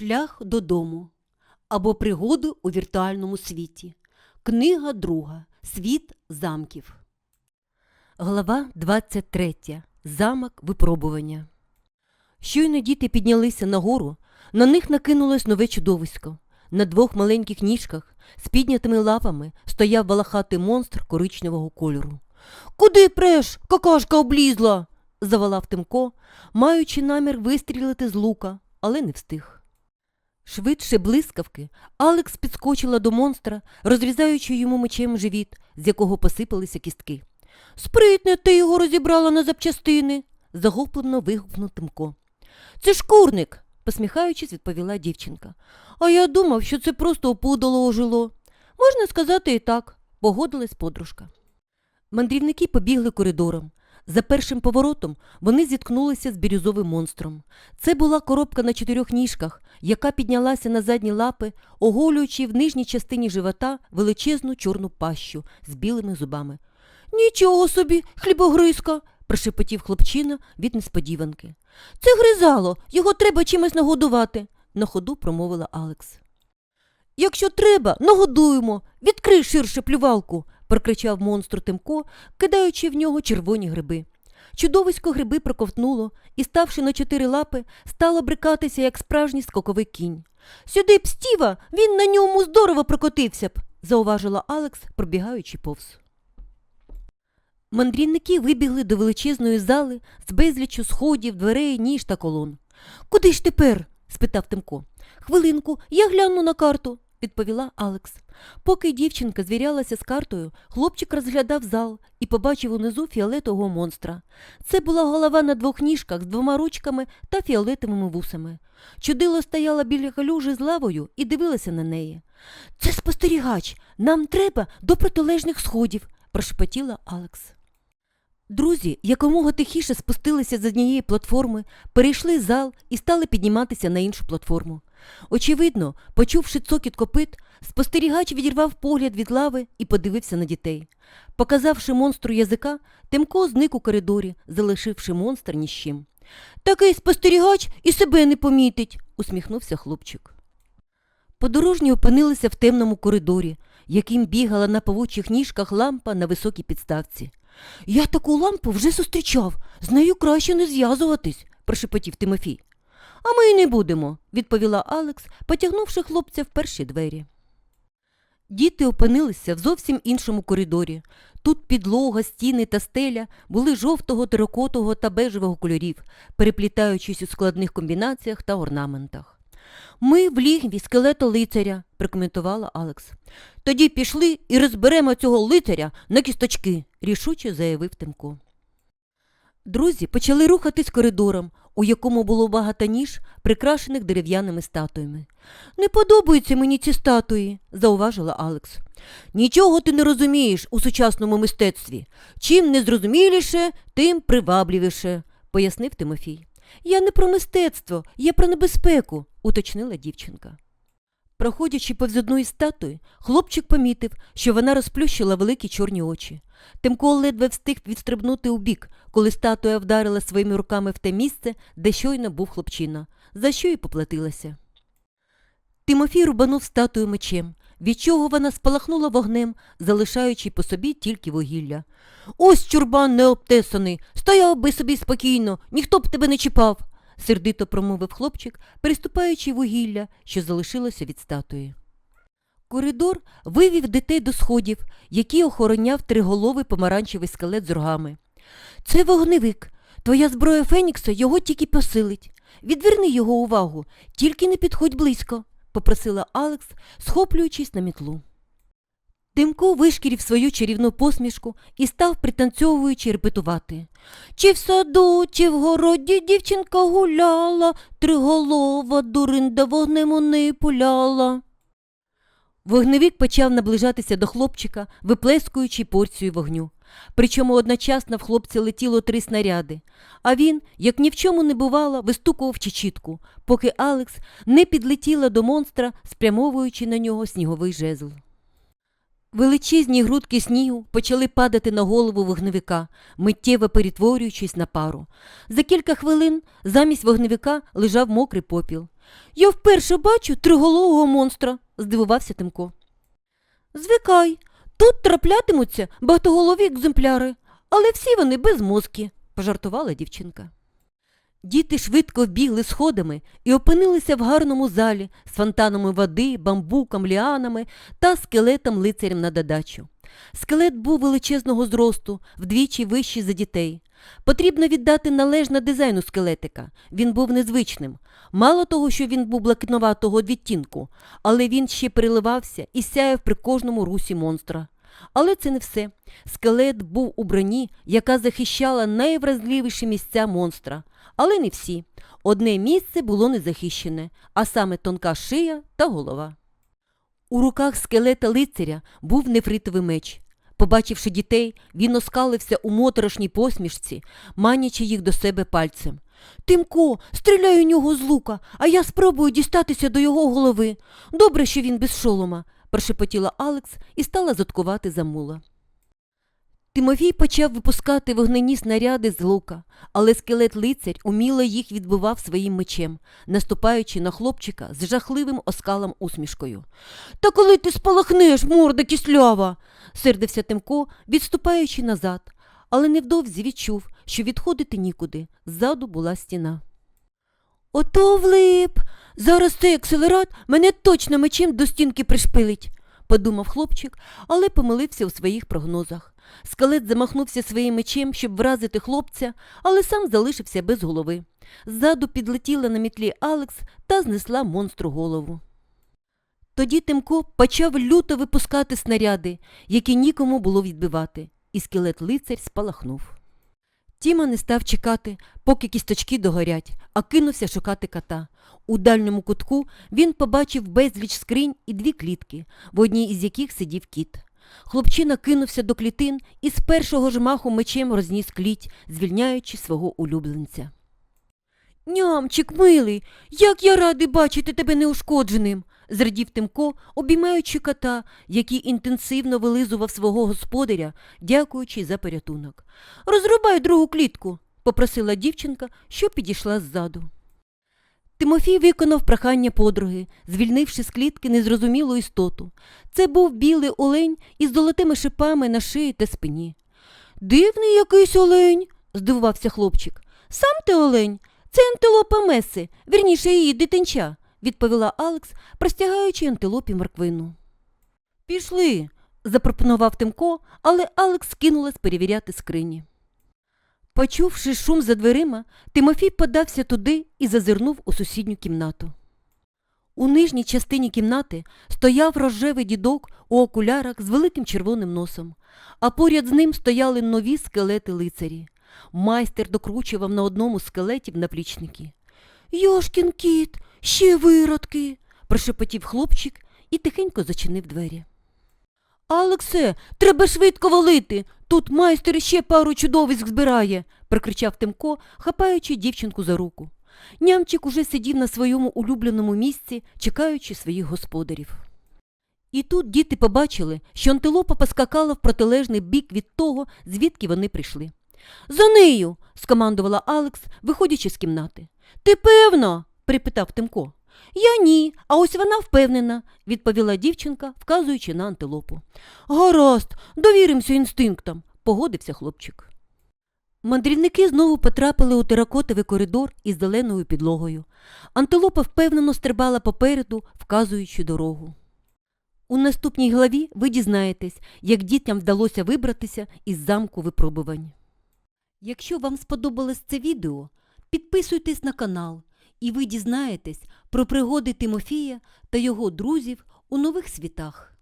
Шлях додому або пригоди у віртуальному світі. Книга друга. Світ замків. Глава 23. Замок випробування. Щойно діти піднялися нагору, на них накинулось нове чудовисько. На двох маленьких ніжках з піднятими лапами стояв балахатий монстр коричневого кольору. Куди преш? Какашка облізла. заволав Тимко, маючи намір вистрілити з лука, але не встиг. Швидше блискавки, Алекс підскочила до монстра, розрізаючи йому мечем живіт, з якого посипалися кістки. Спритне ти його розібрала на запчастини, загублено вигукнув Тимко. Це шкурник, посміхаючись, відповіла дівчинка. А я думав, що це просто опудало ожило. Можна сказати і так, погодилась подружка. Мандрівники побігли коридором. За першим поворотом вони зіткнулися з бірюзовим монстром. Це була коробка на чотирьох ніжках, яка піднялася на задні лапи, оголюючи в нижній частині живота величезну чорну пащу з білими зубами. Нічого собі, хлібогризка, прошепотів хлопчина від несподіванки. Це гризало, його треба чимось нагодувати, на ходу промовила Алекс. Якщо треба, нагодуємо, відкрий ширше плювалку, прокричав монстру Тимко, кидаючи в нього червоні гриби. Чудовисько гриби проковтнуло і, ставши на чотири лапи, стало брикатися, як справжній скоковий кінь. Сюди б Стіва, він на ньому здорово прокотився б, зауважила Алекс, пробігаючи повз. Мандрівники вибігли до величезної зали з безліччю сходів, дверей, ніж та колон. Куди ж тепер? спитав Тимко. Хвилинку, я гляну на карту, відповіла Алекс. Поки дівчинка звірялася з картою, хлопчик розглядав зал і побачив унизу фіолетового монстра. Це була голова на двох ніжках з двома ручками та фіолетовими вусами. Чудило стояла біля калюжі з лавою і дивилася на неї. Це спостерігач. Нам треба до протилежних сходів, прошепотіла Алекс. Друзі якомога тихіше спустилися з однієї платформи, перейшли зал і стали підніматися на іншу платформу. Очевидно, почувши цокіт копит, спостерігач відірвав погляд від лави і подивився на дітей. Показавши монстру язика, Тимко зник у коридорі, залишивши монстр ні з чим. Такий спостерігач і себе не помітить, усміхнувся хлопчик. Подорожні опинилися в темному коридорі, яким бігала на павучих ніжках лампа на високій підставці. Я таку лампу вже зустрічав, з нею краще не зв'язуватись, прошепотів Тимофій. А ми й не будемо, відповіла Алекс, потягнувши хлопця в перші двері. Діти опинилися в зовсім іншому коридорі. Тут підлога, стіни та стеля були жовтого, теракотового та бежевого кольорів, переплітаючись у складних комбінаціях та орнаментах. Ми в лігві скелета лицаря, прокоментувала Алекс. Тоді пішли і розберемо цього лицаря на кісточки, рішуче заявив Тимко. Друзі почали рухатись коридором, у якому було багато ніж, прикрашених дерев'яними статуями. Не подобаються мені ці статуї, зауважила Алекс. Нічого ти не розумієш у сучасному мистецтві. Чим незрозуміліше, тим привабливіше, пояснив Тимофій. Я не про мистецтво, я про небезпеку, уточнила дівчинка. Проходячи повз одну із статуї, хлопчик помітив, що вона розплющила великі чорні очі. Тимко ледве встиг відстрибнути у бік, коли статуя вдарила своїми руками в те місце, де щойно був хлопчина, за що й поплатилася. Тимофій рубанув статую мечем, від чого вона спалахнула вогнем, залишаючи по собі тільки вугілля. Ось чурбан необтесаний, стояв би собі спокійно, ніхто б тебе не чіпав, сердито промовив хлопчик, переступаючи вугілля, що залишилося від статуї. Коридор вивів дітей до сходів, які охороняв триголовий помаранчевий скелет з рогами. Це вогневик. Твоя зброя Фенікса його тільки посилить. Відверни його увагу, тільки не підходь близько, попросила Алекс, схоплюючись на мітлу. Тимко вишкірів свою чарівну посмішку і став, пританцьовуючи, репетувати. Чи в саду, чи в городі дівчинка гуляла, триголова дуринда вогнем неї пуляла. Вогневик почав наближатися до хлопчика, виплескуючи порцію вогню. Причому одночасно в хлопця летіло три снаряди, а він, як ні в чому не бувало, вистукував чечітку, поки Алекс не підлетіла до монстра, спрямовуючи на нього сніговий жезл. Величезні грудки снігу почали падати на голову вогневика, миттєво перетворюючись на пару. За кілька хвилин замість вогневика лежав мокрий попіл. Я вперше бачу триголового монстра, здивувався Тимко. Звикай, тут траплятимуться багатоголові екземпляри, але всі вони без мозки, пожартувала дівчинка. Діти швидко бігли сходами і опинилися в гарному залі з фонтанами води, бамбуком, ліанами та скелетом лицарем на додачу. Скелет був величезного зросту, вдвічі вищий за дітей. Потрібно віддати належне дизайну скелетика. Він був незвичним. Мало того, що він був блакитноватого відтінку, але він ще переливався і сяяв при кожному русі монстра. Але це не все. Скелет був у броні, яка захищала найвразливіші місця монстра. Але не всі. Одне місце було незахищене, а саме тонка шия та голова. У руках скелета лицаря був нефритовий меч. Побачивши дітей, він оскалився у моторошній посмішці, манячи їх до себе пальцем. Тимко, стріляй у нього з лука, а я спробую дістатися до його голови. Добре, що він без шолома, прошепотіла Алекс і стала заткувати за мула. Тимофій почав випускати вогнені снаряди з лука, але скелет лицарь уміло їх відбивав своїм мечем, наступаючи на хлопчика з жахливим оскалом усмішкою. Та коли ти спалахнеш, морда кислява, сердився Тимко, відступаючи назад, але невдовзі відчув, що відходити нікуди. Ззаду була стіна. Ото влип. Зараз цей акселерат мене точно мечем до стінки пришпилить, подумав хлопчик, але помилився у своїх прогнозах. Скелет замахнувся своїм мечем, щоб вразити хлопця, але сам залишився без голови. Ззаду підлетіла на мітлі Алекс та знесла монстру голову. Тоді Тимко почав люто випускати снаряди, які нікому було відбивати, і скелет лицарь спалахнув. Тіма не став чекати, поки кісточки догорять, а кинувся шукати кота. У дальньому кутку він побачив безліч скринь і дві клітки, в одній із яких сидів кіт. Хлопчина кинувся до клітин і з першого ж маху мечем розніс кліть, звільняючи свого улюбленця. Нямчик, милий, як я радий бачити тебе неушкодженим, зрадів Тимко, обіймаючи кота, який інтенсивно вилизував свого господаря, дякуючи за порятунок. Розрубай другу клітку, попросила дівчинка, що підійшла ззаду. Тимофій виконав прохання подруги, звільнивши з клітки незрозумілу істоту. Це був білий олень із золотими шипами на шиї та спині. Дивний якийсь олень, здивувався хлопчик. Сам ти олень, це антилопа Меси, вірніше її дитинча, відповіла Алекс, простягаючи антилопі морквину. Пішли, запропонував Тимко, але Алекс кинулась перевіряти скрині. Почувши шум за дверима, Тимофій подався туди і зазирнув у сусідню кімнату. У нижній частині кімнати стояв рожевий дідок у окулярах з великим червоним носом, а поряд з ним стояли нові скелети лицарі. Майстер докручував на одному з скелетів наплічники. Йошкін кіт, ще виродки, прошепотів хлопчик і тихенько зачинив двері. Алексе, треба швидко валити. Тут майстер ще пару чудовиськ збирає, прикричав Тимко, хапаючи дівчинку за руку. Нямчик уже сидів на своєму улюбленому місці, чекаючи своїх господарів. І тут діти побачили, що антилопа поскакала в протилежний бік від того, звідки вони прийшли. За нею. скомандувала Алекс, виходячи з кімнати. Ти певна? припитав Тимко. Я ні, а ось вона впевнена, відповіла дівчинка, вказуючи на антилопу. Гаразд, довіримося інстинктам, погодився хлопчик. Мандрівники знову потрапили у теракотовий коридор із зеленою підлогою. Антилопа впевнено стрибала попереду, вказуючи дорогу. У наступній главі ви дізнаєтесь, як дітям вдалося вибратися із замку випробувань. Якщо вам сподобалось це відео, підписуйтесь на канал, і ви дізнаєтесь про пригоди Тимофія та його друзів у нових світах.